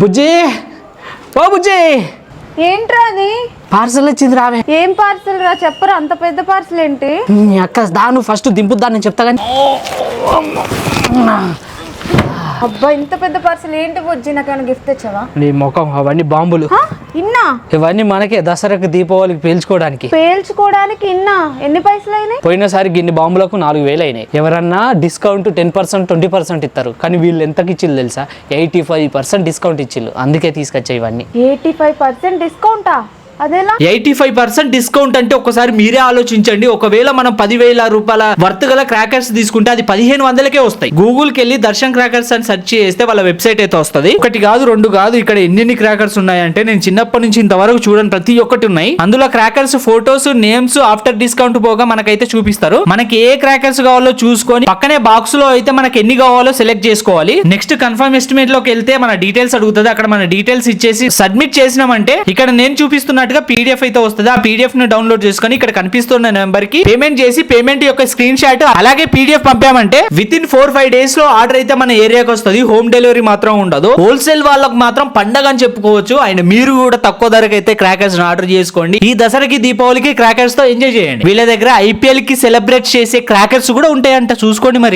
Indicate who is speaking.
Speaker 1: బుజ్జి! ఓ బుజ్జి!
Speaker 2: ఏంట్రా అది?
Speaker 1: పార్సల్ వచ్చింది రావే
Speaker 2: ఏం పార్సల్ రా? చెప్పరా అంత పెద్ద పార్సల్ ఏంటి?
Speaker 1: మీ అక్క దాను ఫస్ట్ దింపుద్దా నేను చెప్తా కానీ.
Speaker 2: అబ్బా ఇంత పెద్ద పార్సల్ ఏంటి బుజ్జి? నాకేమైనా గిఫ్ట్ తెచ్చావా?
Speaker 1: నీ ముఖం అవన్నీ బాంబులు?
Speaker 2: ఇన్నా?
Speaker 1: ఇవన్నీ మనకే దసరాకి దీపావళికి పేల్చుకోవడానికి.
Speaker 2: పేల్చుకోవడానికి ఇన్నా? ఎన్ని పైసలు అయినాయి?
Speaker 1: పోయినసారి గిన్ని బాంబులకు నాలుగు వేలు అయినాయి. ఎవరన్నా discount ten percent twenty percent ఇస్తారు కానీ వీళ్ళు ఎంతకి ఇచ్చిల్లు తెలుసా? ఎయిటీ ఫైవ్ పర్సెంట్ డిస్కౌంట్ ఇచ్చిల్లు. అందుకే తీసుకొచ్చా ఇవన్నీ.
Speaker 2: ఎయిటీ ఫైవ్ పర్సెంట్ డిస్కౌంటా?
Speaker 3: ఎయిటీ ఫైవ్ పర్సెంట్ డిస్కౌంట్ అంటే ఒకసారి మీరే ఆలోచించండి. ఒకవేళ మనం పదివేల రూపాయల వర్త్ గల క్రాకర్స్ తీసుకుంటే అది పదిహేను వందలకే వస్తాయి. గూగుల్కి వెళ్ళి దర్శన్ క్రాకర్స్ అని సెర్చ్ చేస్తే వాళ్ళ వెబ్సైట్ అయితే వస్తుంది. ఒకటి కాదు రెండు కాదు ఇక్కడ ఎన్ని క్రాకర్స్ ఉన్నాయంటే నేను చిన్నప్పటి నుంచి ఇంతవరకు చూడండి ప్రతి ఒక్కటి ఉన్నాయి. అందులో crackers photos names after discount పోగా మనకైతే చూపిస్తారు. మనకి ఏ క్రాకర్స్ కావాలో చూసుకొని పక్కనే బాక్స్లో అయితే మనకి ఎన్ని కావాలో సెలెక్ట్ చేసుకోవాలి. నెక్స్ట్ కన్ఫర్మ్ ఎస్టిమేట్లోకి వెళ్తే మన డీటెయిల్స్ అడుగుతుంది. అక్కడ మన డీటెయిల్స్ ఇచ్చేసి సబ్మిట్ చేసినామంటే ఇక్కడ నేను చూపిస్తున్నట్టుగా పీడిఎఫ్ అయితే వస్తుంది. ఆ పీడిఎఫ్ను డౌన్లోడ్ చేసుకొని ఇక్కడ కనిపిస్తున్న నెంబర్కి పేమెంట్ చేసి పేమెంట్ యొక్క స్క్రీన్ షాట్ అలాగే పీడిఎఫ్ పంపామంటే విత్ ఇన్ ఫోర్ ఫైవ్ డేస్లో ఆర్డర్ అయితే మన ఏరియాకి వస్తుంది. హోమ్ డెలివరీ మాత్రం ఉండదు. హోల్సేల్ వాళ్ళకి మాత్రం పండగ అని చెప్పుకోవచ్చు. అండ్ మీరు కూడా తక్కువ ధరకు అయితే క్రాకర్స్ ఆర్డర్ చేసుకోండి. ఈ దసరాకి దీపావళికి క్రాకర్స్తో ఎంజాయ్ చేయండి. వీళ్ళ దగ్గర ఐపీఎల్కి సెలబ్రేట్ చేసే క్రాకర్స్ కూడా ఉంటాయంట. చూసుకోండి మరి.